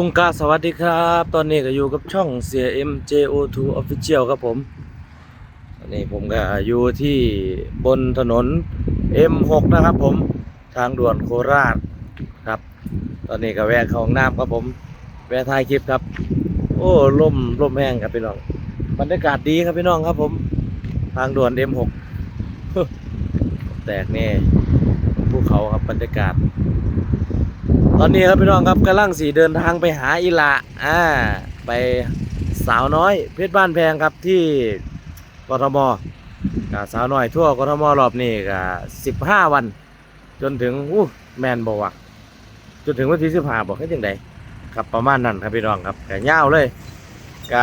จุงกาสวัสดีครับ ตอนนี้ก็อยู่กับช่องเสีย MJO2 Official ครับผมตอนนี้ผมก็อยู่ที่บนถนน M6 นะครับผมทางด่วนโคราชครับ ตอนนี้ก็แวะเข้าห้องน้ำครับผม แวะถ่ายคลิปครับ โอ้ล่มล่มแห้งครับพี่น้องบรรยากาศดีครับพี่น้องครับผม ทางด่วน M6 แตกแน่ภูเขาครับบรรยากาศ ตอนนี้ครับพี่น้องครับกำลังสีเดินทางไปหาอีละอ่าไปสาวน้อยเพชรบ้านแพงครับที่กทมกับสาวน้อยทั่วกทมรอบนี้ก็สิบห้าวัน จนถึงอู้แมนบอกว่าจนถึงวันที่สิบห้าบอกให้ยังไงครับประมาณนั้นครับพี่น้องครับแก่ยาวเลยก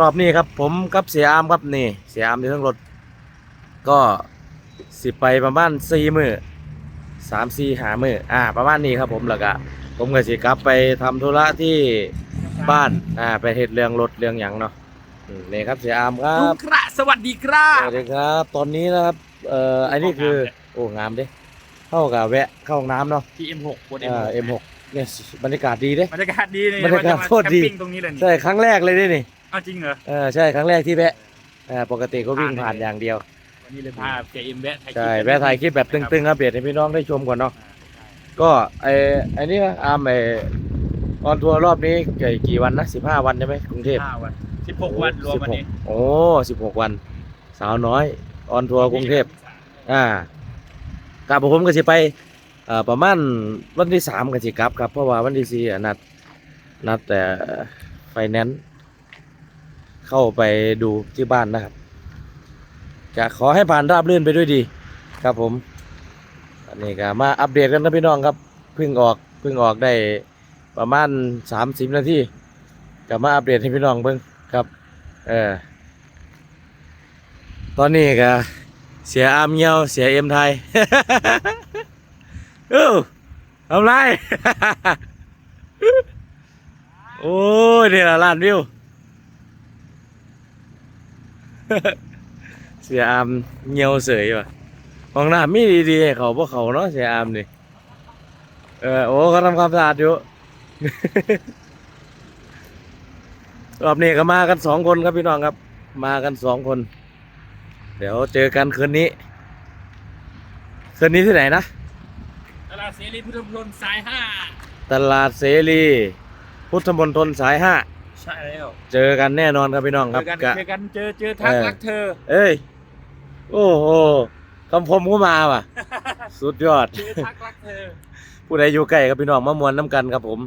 รอบนี้ครับผมกับเสียอามครับนี่เสียอามอยู่ทั้งรถ ก็สิไปประมาณสี่มือ สามสี่หามืออ่า ประมาณนี้ครับผมแล้วก็ผมก็สิกลับไปทำธุระที่บ้านอ่าไปเฮ็ดเรื่องรถเรื่องหยังเนาะอืมนี่ครับเสียอามครัลุบงกระสวัสดีครัสบ วัสดีครับ ตอนนี้นะครับเอ่ออันนี้คือโอ้งามเด้เข้ากับแวะเข้าห้องน้ำเนาะที่ M6 บน เอ่อ M6 M6 เนี่ยบรรยากาศดีเด้ บรรยากาศดีเลยบรรยากาศว่จะมโคตรดี แคมปิ้งตรงนี้เลยนี่ใช่ครั้งแรกเลยเด้นี่ เอาจริงเหรอ เออใช่ครั้งแรกที่แวะอ่าปกติก็วิ่งผ่านอย่างเดียววั นนี้เลยพาเจเอ็มแวะถ่ายคลิปใช่แวะถ่ายคลิปแบบตึงๆอัปเดตให้พี่น้องได้ชมก่อนเนาะก็ไอไอนี่นะอาร์มไอออนทัวร์รอบนี้กี่กี่วันนะสิบห้าวันใช่ไหมกรุงเทพห้าวันสิบหกวันรวมวันนี้16โอ้สิบหกวัน สาวน้อยออนทัวร์กรุงเทพอ่ากลับผมก็สิไปเอ่อประมาณวันที่สามก็สิกลับครับเพราะว่าวันที่สี่อะนัดนัดแต่ไฟแนนซ์เข้าไปดูที่บ้านนะครับ จะขอให้ผ่านราบรื่นไปด้วยดี ครับผมอันนี้ก็มาอัปเดตกันนะพี่น้องครับเพิ่งออกเพิ่งออกได้ประมาณสามสิบนาทีก็มาอัปเดตให้พี่น้องเบิ่งครับ เออตอนนี้ก็เสียอามเงียวเสียเอ็มไทยเอ้าทำไรโอ้ยนี่ละล้านวิว สียอามเงียวเสยว่ะห้องน้ำมีดีๆให้เขาพวกเขาเนาะเสียอามนี่เออโอ้เขาทำความสะอาดอยู่รอบนี้ก็มากันสองคนครับพี่น้องครับ มากันสองคน เดี๋ยวเจอกันคืนนี้ คืนนี้ที่ไหนนะ ตลาดเสรีพุทธมณฑลสายห้าตลาดเสรีพุทธมณฑลสายห้าใช่แล้ว เจอกันแน่นอนครับพี่น้องเจครับอกันกะเจอกันเจอเจอทักเออรักเธอ เอ้ย โอ้โหคำพมก็มาว่ะ สุดยอดเจอทักรักเธอผู้ใดอยู่ใกล้กับพี่น้องมามวนน้ำกันครับผม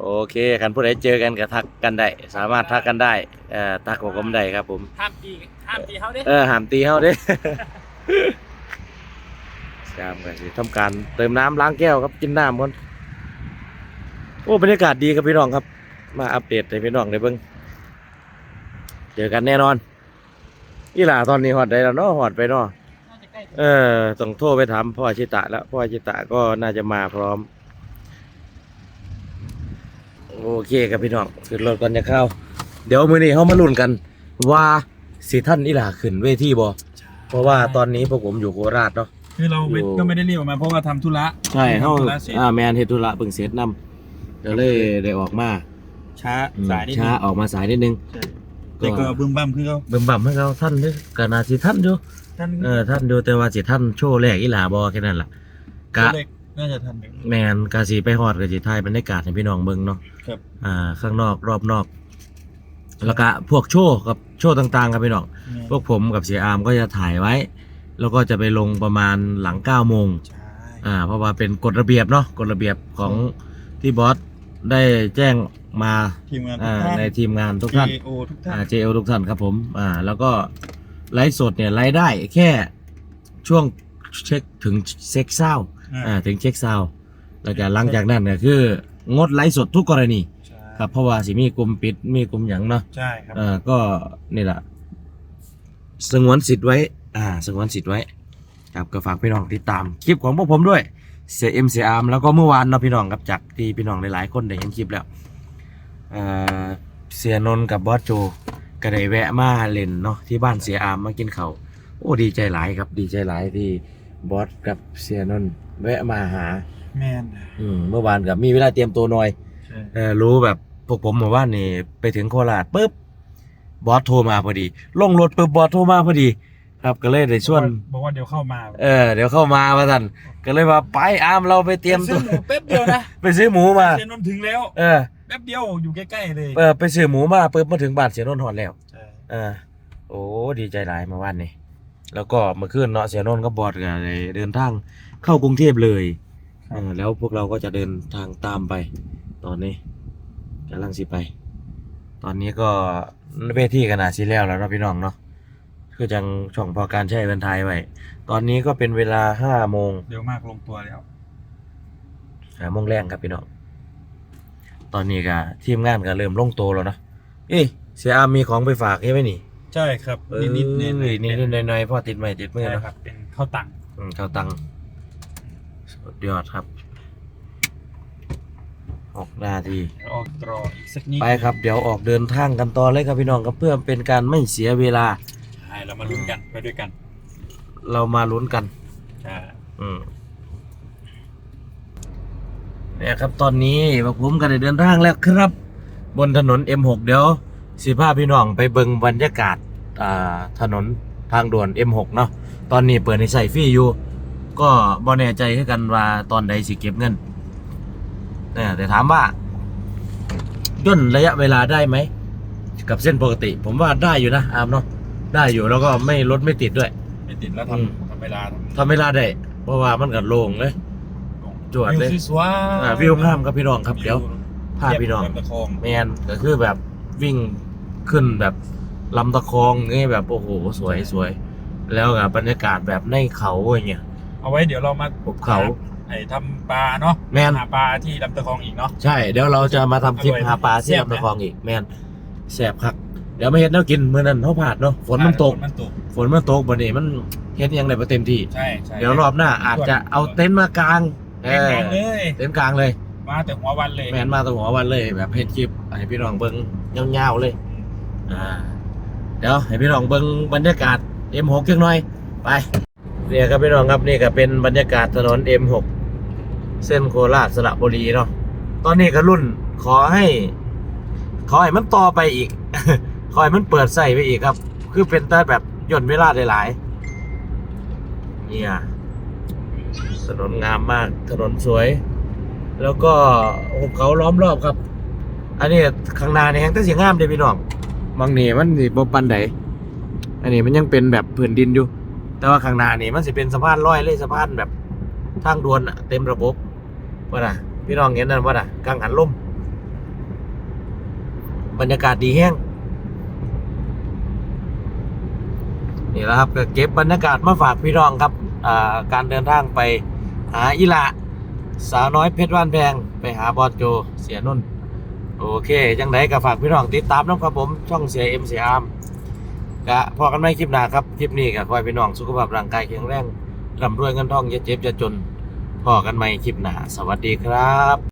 โอเคคันผู้ใดเจอกันก็ทักกันได้ สามารถทักกันได้เอ่อทักของผมได้ครับผม ห้ามตีห้ามตีเขาเด้เออหามตีเฮาเด้จามกันสิทำการเติมน้ำล้างแก้วครับกินน้ำก่อนโอ้บรรยากาศดีครับพี่น้องครับ มาอัปเดตให้พี่น้องได้เบิ่งเจอกันแน่นอน อีหล่าตอนนี้หอดได้แล้วเนาะหอดไปเนาะน่าจะใกล้ถึงเออต้องโทรไปถามพ่ออาชิตะแล้วพ่ออาชิตะก็น่าจะมาพร้อม โอเคครับพี่น้องขึ้นรถก่อนจะเข้า เดี๋ยวมื้อนี้เขามาลุ้นกัน ว่าสิท่านอีหล่าขึ้นเวทีบ่เพราะว่าตอนนี้พวกผมอยู่โคราชเนาะคือเราไม่อยู่ก็ไม่ได้รีบออกมาเพราะว่าทำธุระใช่เฮาทำธุระเสร็จอ่าแมนเฮ็ดธุระเพิ่งเสร็จนํเดี๋ยวเลยได้ออกมาช้าอืมสายนิดช้านึงออกมาสายนิดนึงใช่ แต่ก็บึ้มบั้มคือเขาบึมบั่มให้เขาท่านเด้อก็น่าสิท่านอยู่ท่านเออท่านอยู่แต่ว่าสิท่านโชว์แรกอีหล่าบ่แค่นั้นล่ะกะเล็กน่าจะทันแมนกาสีไปฮอดกาสีไทยบรรยากาศให้พี่น้องเบิ่งเนาะครับ อ่าข้างนอกรอบนอก แล้วก็พวกโชว์กับโชว์ต่างๆครับพี่น้อง พวกผมกับเสียอามก็จะถ่ายไว้ แล้วก็จะไปลงประมาณหลัง9โมงใช่ อ่าเพราะว่าเป็นกฎระเบียบเนาะกฎระเบียบของที่บอส ได้แจ้งมาทีมงานทุอ่ากท่าน ในทีมงานทุกท่าน GAO ทุกท่าอ่าน เจลทุกท่านครับผม อ่า แล้วก็ไลฟ์สดเนี่ยไลฟ์ได้แค่ช่วงเช็คถึงเช็คเศร้าอ่าถึงเช็คเศร้าแล้วก็หลังจากนั้นก็คืองดไลฟ์สดทุกกรณีใช่ครับเพราะว่าสิมีกลุ่มปิดมีกลุ่มหยังเนาะใช่ครับเอ่าก็นี่แหละสงวนสิทธิ์ไว้ อ่าสงวนสิทธิ์ไว้ครับก็ฝากพี่น้องติดตามคลิปของพวกผมด้วย เสียเอ็มเสียอาร์มแล้วก็เมื่อวานเนาะพี่น้องครับจากที่พี่น้องหลายๆคนได้เห็นคลิปแล้วเอ่อเสียนนท์กับบอสโจก็ได้แวะมาเล่นเนาะที่บ้านเสียอาร์มมากินเขาวโอ้ดีใจหลายครับดีใจหลายที่บอสกับเสียนนท์แวะมาหาแมนอืมเมื่อวานกับมีเวลาเตรียมตัวหน่อยใช่เออเออรู้แบบพวกผมเมื่อวานนี่ไปถึงโคราชปุ๊บบอสโทรมาพอดี ลงรถปุ๊บบอสโทรมาพอดี ครับก็เลยได้ชวน บอกว่าเดี๋ยวเข้ามาเออเดี๋ยวเข้ามาว่าท่านก็เลยว่าไปอามเราไปเตรียมซื้ตัอวหมูแป๊บเดียวนะไปซื้อหมูมาเซนนนท์ถึงแล้วเออแป๊บเดียวอยู่ใกล้ๆเลยเออไปซื้อหมูมาปุ๊บมาถึงบ้านเสียนนท์หอดแล้ว ใช่เออโอ้ดีใจหลายเมาวันนี้แล้วก็เมื่อคืนเนาะเสียนนท์ก็บอดกันเลยเดินทางเข้ากรุงเทพเลยเออแล้วพวกเราก็จะเดินทางตามไป ตอนนี้กำลังสิไป ตอนนี้ก็เวทีขนาดสิแล้วแล้วเนาะพี่น้องเนาะ คือจังช่องพอการใช้เดินไทยไว้ตอนนี้ก็เป็นเวลาห้าโมงเดี๋ยวมากลงตัวแล้วหาโมงแรงครับพี่น้องตอนนี้ก็ทีมงานก็เริ่มลงโตวแล้วเนาะเอ้ยเสียอามมีของไปฝากใช่ไหมนี่ใช่ครับเออนิดๆเนี่ยนิดๆหน่อยๆพ่อติดไม้ติดมือใช่เนาะครับ เป็นข้าวตังอืมเข้าตังค์สุดยอดครับออกหน้าที เดี๋ยวออกตรออีกสักนิดไปครับเดี๋ยวออกเดินทางกันต่อเลยครับพี่น้องครับเพื่อเป็นการไม่เสียเวลา ใช่เรามาลุ้นกันไปด้วยกันเรามาลุ้นกัน ใช่อืมเนี่ยครับตอนนี้พวกผมก็ได้เดินทางแล้วครับ บนถนน M6 เดี๋ยวสิพาพี่น้องไปเบิ่งบรรยากาศอ่าถนนทางด่วน M6 เนาะตอนนี้เปิดในใส่ฟรีอยู่ ก็บ่แน่ใจคือกันว่าตอนใดสิเก็บเงินเนี่ยแต่ถามว่าย่นระยะเวลาได้ไหม กับเส้นปกติ ผมว่าได้อยู่นะอามเนาะ ได้อยู่แล้วก็ไม่รถไม่ติดด้วย ไม่ติดแล้วอืมทำทำเวลาทำเวลาได้เพราะว่ามันก็โล่งเลยจวดเลยวิสวยๆอ่าวิวงามครับพี่น้องครับเดี๋ยวพาพี่น้องเทียบกับลำตะคองแมนก็คือแบบวิ่งขึ้นแบบลำตะคองนี่แบบโอ้โหสวยสวย แล้วกับบรรยากาศแบบในเขาอย่างเงี้ยเอาไว้เดี๋ยวเรามาภูเขาไอ้ทำปลาเนาะแม่นหาปลาที่ลำตะคองอีกเนาะใช่เดี๋ยวเราจะมาทำคลิปอร่อยหาปลาที่แซ่บไหมลำตะคองอีกแมนแสบคักเดี๋ยวไม่เห็นแล้วกินมื้อนั้นเขาผ่าดเนาะฝนมันตกฝมันตก ฝนมันตกบัดนี้มันเฮ็ดยังไงบ่เต็มที่ ใช่ใช่เดี๋ยวรอบหน้าอาจจะเอาเต็นท์มากางแข่งกันเลยเต็นท์กลางเลย มาแต่หัววันเลย แมนมาตั้งหัววันเลยแบบเฮ็ดคลิปให้พี่น้องเบิ่งยาวๆเลย อ่า เดี๋ยวให้พี่น้องเบิ่งบรรยากาศ M6 จังหน่อย ไปเนี่ยครับพี่น้องครับนี่ก็เป็นบรรยากาศถนน M6 เส้นโคราชสระบุรีเนาะตอนนี้ก็รุ่นขอให้ ขอให้มันต่อไปอีก ขอให้มันเปิดใส่ไปอีกครับ คือเป็นแต่แบบย่นเวลาได้หลายเนี่ยถนนงามมาก ถนนสวย แล้วก็หุบเขาล้อมรอบครับ อันนี้ข้างหน้านี่แฮงแต่เสียงงามเด้พี่น้องบางนี่มันสิบ่ปานใดอันนี้มันยังเป็นแบบพื้นดินอยู่ แต่ว่าข้างหน้านี่มันสิเป็นสะพานลอยเลยสะพานแบบทางด่วนอะเต็มระบบว่าน่ะ พี่น้องเห็นนั่นว่าน่ะกลางหันลมบรรยากาศดีแห้ง นี่แหละครับก็เก็บบรรยากาศมาฝากพี่น้องครับการเดินทางไปหาอิละสาวน้อยเพชรว่านแพงไปหาบอสโจเสียนุ่น โอเค จังไดก็ฝากพี่น้องติดตามนะครับผมช่องเสียเอ็มเสียอาร์มกะพอกันไม่คลิปหน้าครับ คลิปนี้ก็ขอให้พี่น้องสุขภาพร่างกายแข็งแรงร่ำรวยเงินทองอย่าเจ็บอย่าจนพอกันไม่คลิปหน้า สวัสดีครับ